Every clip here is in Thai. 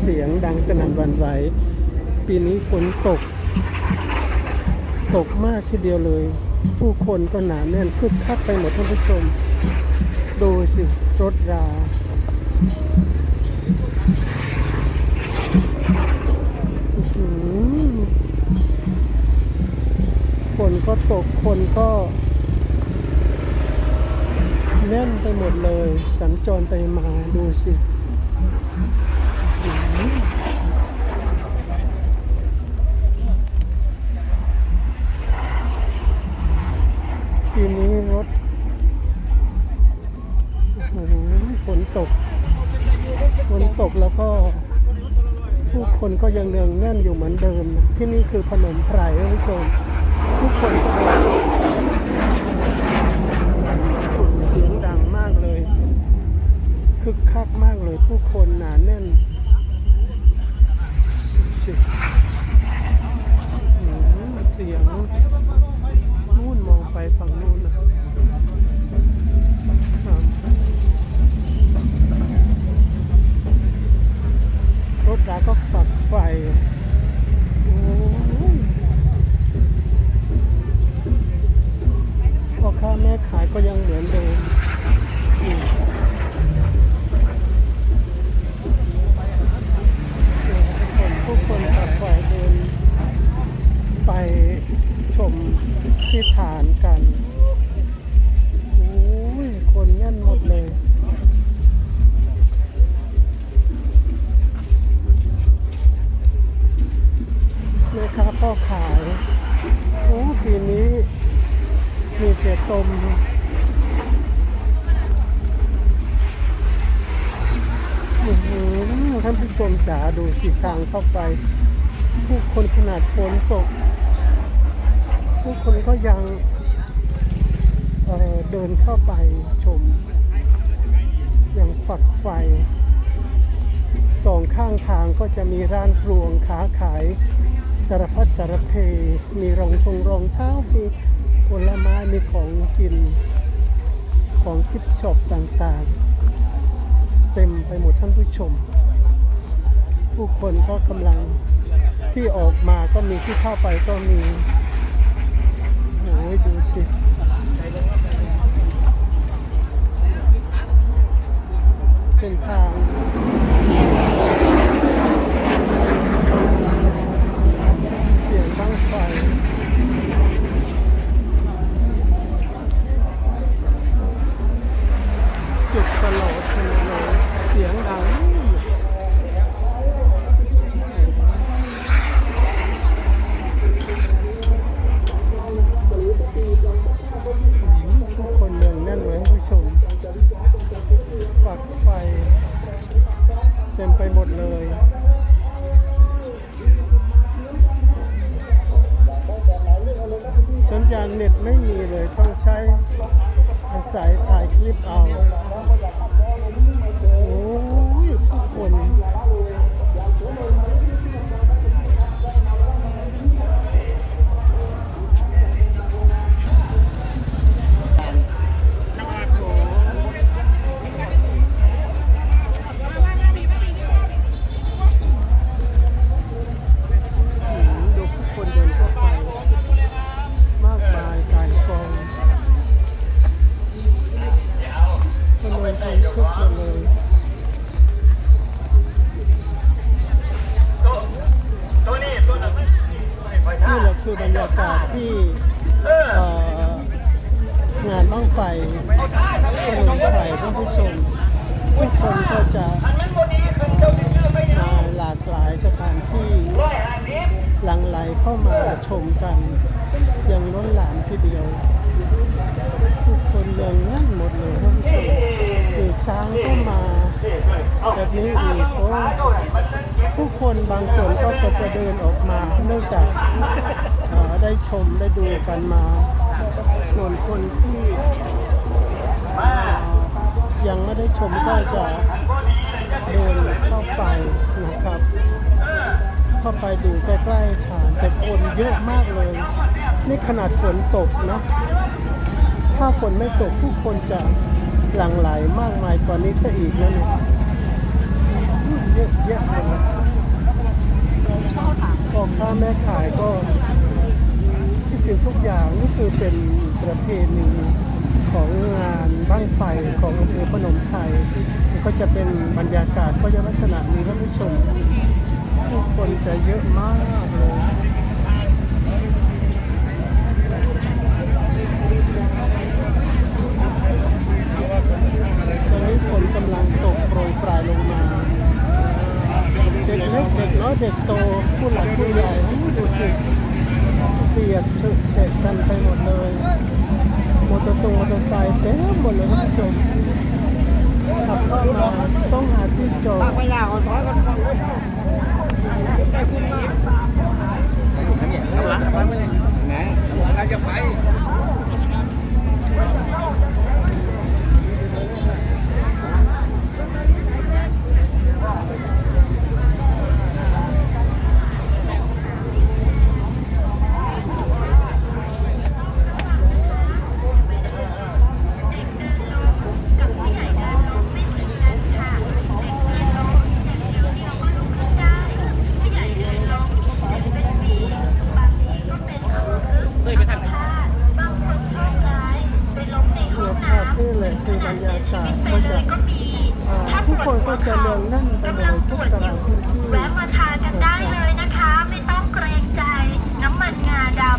เสียงดังสนั่นวันไหว ปีนี้ฝนตก ตกมากทีเดียวเลย ผู้คนก็หนาแน่นคึกคักไปหมดท่านผู้ชม ดูสิ รถราฝนก็ตกคนก็แน่นไปหมดเลย สัญจรไปมาดูสิอื้อหือปีนี้รถโอ้โหฝนตก ฝนตกแล้วก็ ผู้ คนก็ยังเนืองแน่นอยู่เหมือนเดิม ที่นี่คือพนมไพรท่านผู้ชมผู้คนก็เดินเสียงดังมากเลยคึกคักมากเลยผู้คนหนาแน่นสิ จ๋าดูสิทางเข้าไป ผู้คนขนาดฝนตก ผู้คนก็ยังเเดินเข้าไปชม อย่างฝักไฟสองข้างทางก็จะมีร้านรวงค้าขายสารพัดสารเพ มีรองทงรองเท้า มีผลไม้ มีของกิน ของกิฟต์ช็อปต่างๆ เต็มไปหมดท่านผู้ชม ผู้คนก็กำลังที่ออกมาก็มีที่เข้าไปก็มีโอ้ยดูสิเป็นทาง ญาณเน็ตไม่มีเลยต้องใช้อาศัยถ่ายคลิปเอา โอ้ยผู้คน แบบนี้อีกโอ้ผู้คนบางส่วนก็จะเดินออกมา เนื่องจากได้ชมได้ดูกันมา ส่วนคนที่ยังไม่ได้ชมก็จะเดินเข้าไปนะครับ เข้าไปดูใกล้ๆฐานแต่คนเยอะมากเลย นี่ขนาดฝนตกนะ ถ้าฝนไม่ตกผู้คนจะ หลังไหลมากมายกว่านี้ซะอีกนะเนี่ยเยอะแยะเลยพ่อค้าแม่ขายก็สิ่งทุกอย่างนี่คือเป็นประเพณีของงานบ้างไฟของอำเภอพนมไทย ก็จะเป็นบรรยากาศก็จะลักษณะนี้ท่านผู้ชมผู้คนจะเยอะมากเลย ตอนนี้ฝนกำลังตกโปรยปลายลงมา เด็กเล็กเด็กน้อยเด็กโตผู้หลักผู้ใหญ่ดูสิเปียกเฉอะเฉะกันไปหมดเลยมอเตอร์ไซค์มอเตอร์ไซค์เต็มหมดเลยท่านผู้ชมขับเข้ามาต้องหาที่จอดไปลาคนถอยกันฟังเลยใจคุณมากหลังไปไม่เลยไหนเราจะไป เรือภาพนี่เลยคือบรรยากาศก็จะอ่าทุกคนก็จะเรืองแน่นไปหมดเลยทุกตารางพื้นที่ แวะมาทานกันได้เลยนะคะ ไม่ต้องเกรงใจ น้ำมันงาดำ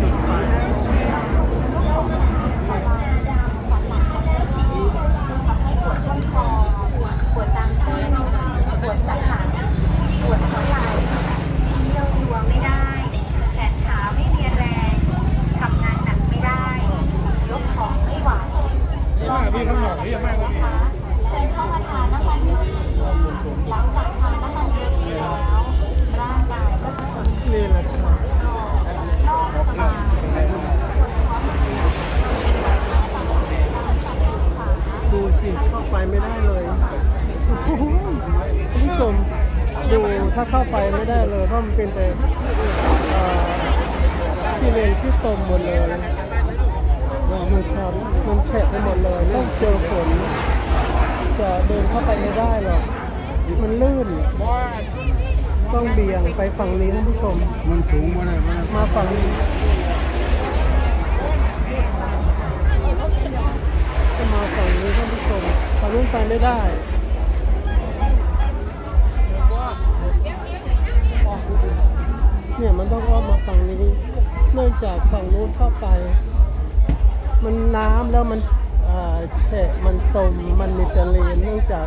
จุดไฟ ปวดตามเส้นปวดสันหลังปวดหัวไหล่เที่ยวตัวไม่ได้ แขนขาไม่มีแรง ทำงานหนักไม่ได้ ยกของไม่ไหว มีข้างนอกนี่ยังไม่ก็มี เชิญเข้ามาทานน้ำมันดีหลังจากทานน้ำมันดีแล้ว ร่างกายก็จะสดชื่น นี่แหละครับ นอกสบาย ดูสิเข้า ไปไม่ได้เลยโอ้โหคุณผู้ชมดูถ้าเข้าไปไม่ได้เลยเพราะมันเป็นแต่เอ่อที่เลนที่ตมหมดเลยมันครับมันแฉะไปหมดเลยต้องเจอฝนจะเดินเข้าไปไม่ได้หรอกมันลื่น ต้องเบี่ยงไปฝั่งนี้ท่านผู้ชม มันสูงมาเลยมันมาฝั่งนี้ก็มาฝั่งนี้ท่านผู้ชม ฝั่งนู้นไปไม่ได้เนี่ยมันต้องอ้อมมาฝั่งนี้ เนื่องจากฝั่งนู้นเข้าไป มันน้ำแล้วมันอ่าแฉะมันตมมันมีตะเลนเนื่องจาก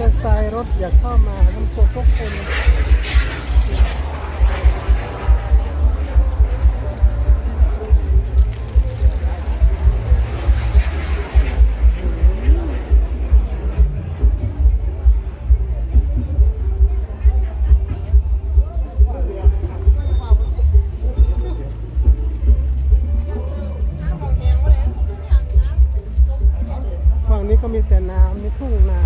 เตอร์ไซค์รถอยากเข้ามาทั้งพวกทุกคนฝั่งนี้ก็มีแต่น้ำมีทุ่งนา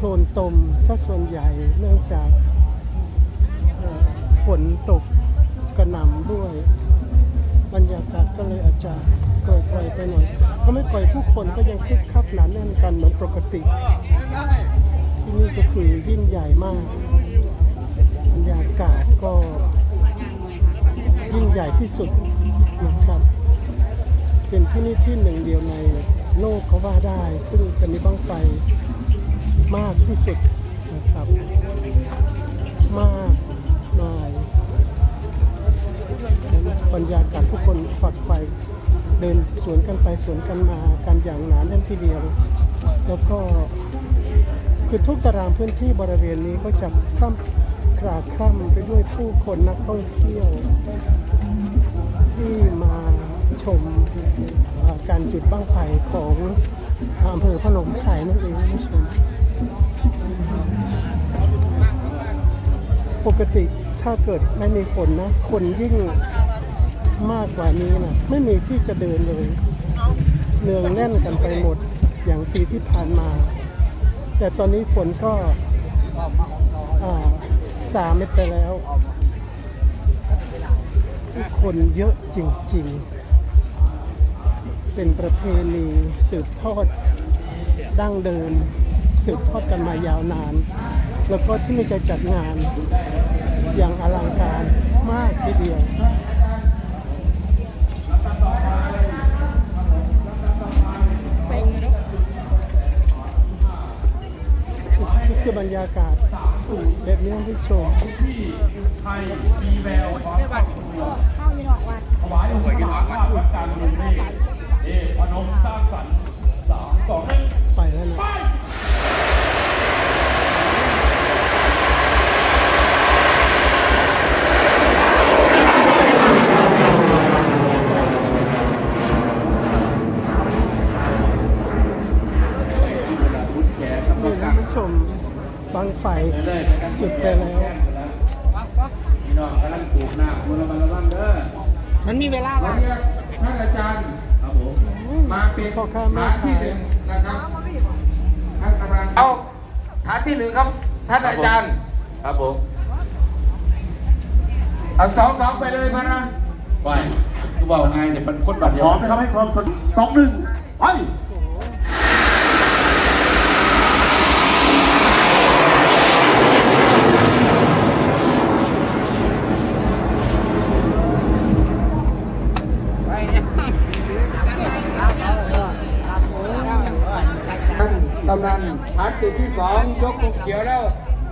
โคลนตมซะส่วนใหญ่เนื่องจากฝนตกกระหน่ำด้วย บรรยากาศก็เลยอาจจะกล่อยๆไปหน่อยก็ไม่ปล่อยผู้คนก็ยังคึกคักหนาแน่นกันเหมือนปกติที่นี่ก็คือยิ่งใหญ่มาก บรรยากาศก็ยิ่งใหญ่ที่สุดนะครับ เป็นที่นี่ที่หนึ่งเดียวในโลกก็ว่าได้ ซึ่งจะมีบ้างไฟ มากที่สุดนะครับ มากมายบรรยากาศทุกคนฝักไฟเดินสวนกันไปสวนกันมากันอย่างหนาแน่นทีเดียว แล้วก็คือทุกตารางพื้นที่บริเวณนี้ก็จะคล่ำคลาคล่ำไปด้วยผู้คนนักท่องเที่ยว ที่มาชมการจุดบ้างไฟของอำเภอพนมไพรนั่นเองท่านผู้ชม ปกติถ้าเกิดไม่มีฝนนะ คนยิ่งมากกว่านี้นะไม่มีที่จะเดินเลยเนืองแน่นกันไปหมดอย่างปีที่ผ่านมา แต่ตอนนี้ฝนก็อ่าสาเม็ดไปแล้ว คนเยอะจริง ๆ เป็นประเพณีสืบทอดดั้งเดิม สืบทอดกันมายาวนาน แล้วก็ที่นี่จะจัดงานอย่างอลังการมากทีเดียวนี่คือบรรยากาศแบบนี้ท่านผู้ชมไทยมีแววของถวายองค์พระมหาวัดการเมืองนี่เอพนมสร้างสรรค์สามสองหนึ่ง ไปแล้วนะนี่ท่าน ผู้ชมบังไฟจุดไปแล้ว พี่น้องกำลังสูบน้ำมือระวังระวังเด้อมันมีเวลาขอเรียกท่านอาจารย์ครับผมมาเป็นพ่อค้าแม่ฐานที่ขายหนึ่งนะครับท่านกำลังเอาฐานที่หนึ่งครับท่านอาจารย์ครับผมเอาสองสองไปเลยพะนะไปคือว่าไงเนี่ยเป็นคนบัตรพร้อมนะครับให้ความสนสองหนึ่งไป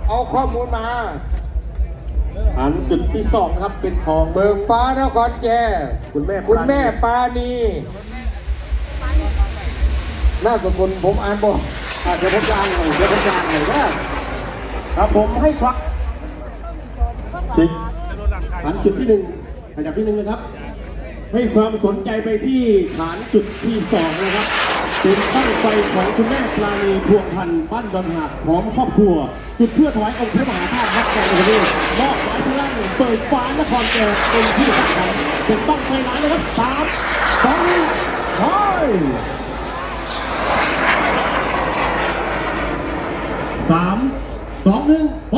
เอาข้อมูลมาฐานจุดที่สองครับเป็นของเบิกฟ้านครแก่คุณแม่คุณแม่ปาณีน่าสกุลผมอ่านบอกอาจจะพบยางหน่อยเดี๋ยวพบยางหน่อยว่าครับผมให้ควักชิกฐานจุดที่หนึ่งอันดับที่หนึ่งนะครับ ให้ความสนใจไปที่ฐานจุดที่สองนะครับเป็นตั้งไฟของคุณแม่ปราณีพวงพันธ์บ้านดอนหักพร้อมครอบครัว จุดเพื่อถวายองค์พระมหาธาตุวัดแกงกระเบนมอบไว้ที่ล่างเปิดฟ้านครแก่เป็นที่สำคัญเป็นตั้งไฟหลายเลยครับสามสองหนึ่งสามสองหนึ่งไป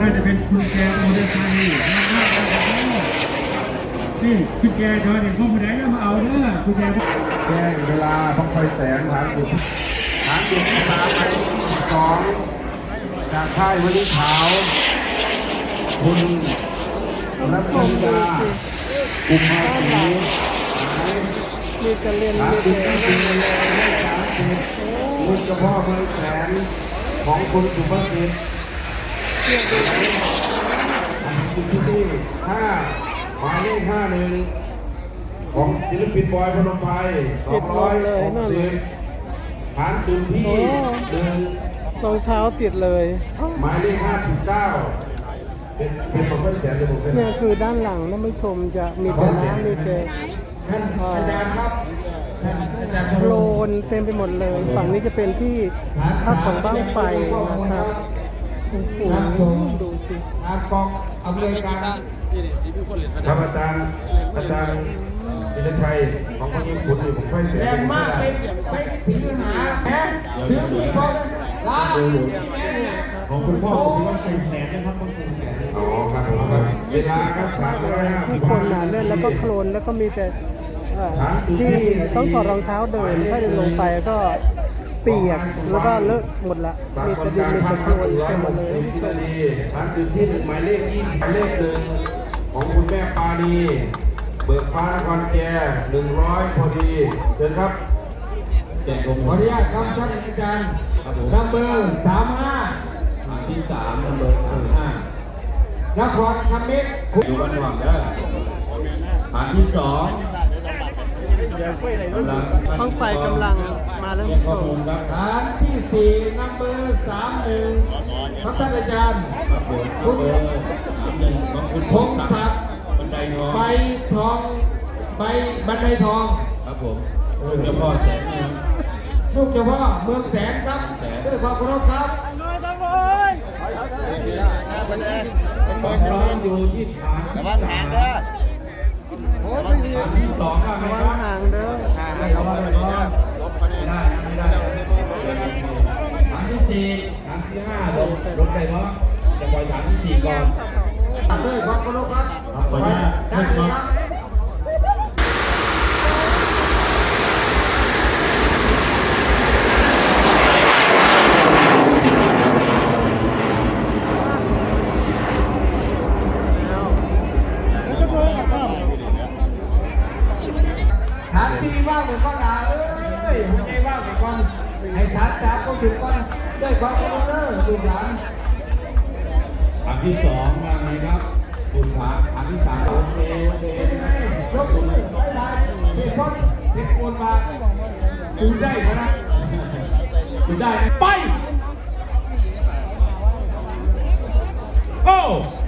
น่าจะเป็นคุณแกโมเดลไทยนี่คุณแกเดินเห็นข้อมูลไหนก็มาเอาเด้อ คุณแกแจ้งเวลาต้องคอยแสงฐานจุดฐานจุที่สามไปสองจากค่ายวันนี้ขาวคุณท่านนัผู้ทชมธิดาสิกุมภาด้านพัหลันมีกระเล่นฐานมีจุดแดที่งสี่เลยฐานจุดลูกกระพ่อเมืองแสนของคุณสุภสิทธิ์จุดที่นี่ห้าหมายเลขห้าหนึ่ง ของศิลปินบอยพนมไพรสองร้อยหกสิบฐานจุดที่หนึ่งรองเท้าติดเลยหมายเลขห้าสิบเก้าเป็นเป็นของเพื่อนแสนจะบอกเป็นเนี่ยคือด้านหลังท่านผู้ชมจะมีแต่น้ำมีแต่ท่านอาจารย์ครับท่านอาจารย์โคลนเต็มไปหมดเลย ฝั่งนี้จะเป็นที่พักของบ้างไฟนะครับบโอ้โหน้ำส่งดูสิอากองอำนวยการครับอาจารย์อาจารย์ วิรชัยของคนญี่ปุ่นนี่ผมช่วยเสียแรงมากไม่ไม่ถือหาแพ้ถือมีดพอลาของคุณพ่อผมว่าเป็นแสนนะครับต้องเป็นแสนอ๋อครับผมครับเวลาครับสามร้อยห้าสิบคนหนาแน่นแล้วก็โคลนแล้วก็มีแต่เอ่อที่ต้องถอดรองเท้าเดินถ้าเดินลงไปก็เปียกแล้วก็เลอะหมดละบางมีคแต่นดินการมีพัแต่กโคลพักนร้อยเต็มหหมดกเลยสิบผู้ชวิมนาทีฐานจุดที่หนึ่งหมายเลขยี่สิบหมายเลขหนึ่งของคุณแม่ปานี เบิกฟ้านครแกหนึ่งร้อยพอดีเชิญครับเจ็ดลงขออนุญาตครับท่านอาจารย์นัมเบอร์สามห้าที่สามนัมเบอร์สามห้านครคำมิตรคุณอยู่วันหวังได้ฐานที่สองกำลังห้องไฟกำลังมาแล้วเรียผู้กชข้อมูมลครับฐานที่สี่นัมเบอร์สามหนึ่งครับท่านอาจารย์ครับผมนัมเบอร์สามหนึ่งของคุณพงศักดิ์ บันไดทองใบทอง ใบบันไดทอง ครับผมคุณเจ้าพ่อแสนนะครับ ลูกเจ้าพ่อเมืองแสนครับแสน ด้วยความเคารพครับความพร้อมอยู่ที่ฐานที่สามฐานที่สองว่าไงระควัรับงห่างเด้อไม่ได้ไม่ได้ไม่ได้ฐานที่สี่ฐานที่ห้าลงลงได้เนาะจะปล่อยฐานที่สี่ก่อน ด้วยความเคารพครับครับขออนุญากได้เลยครับ ไ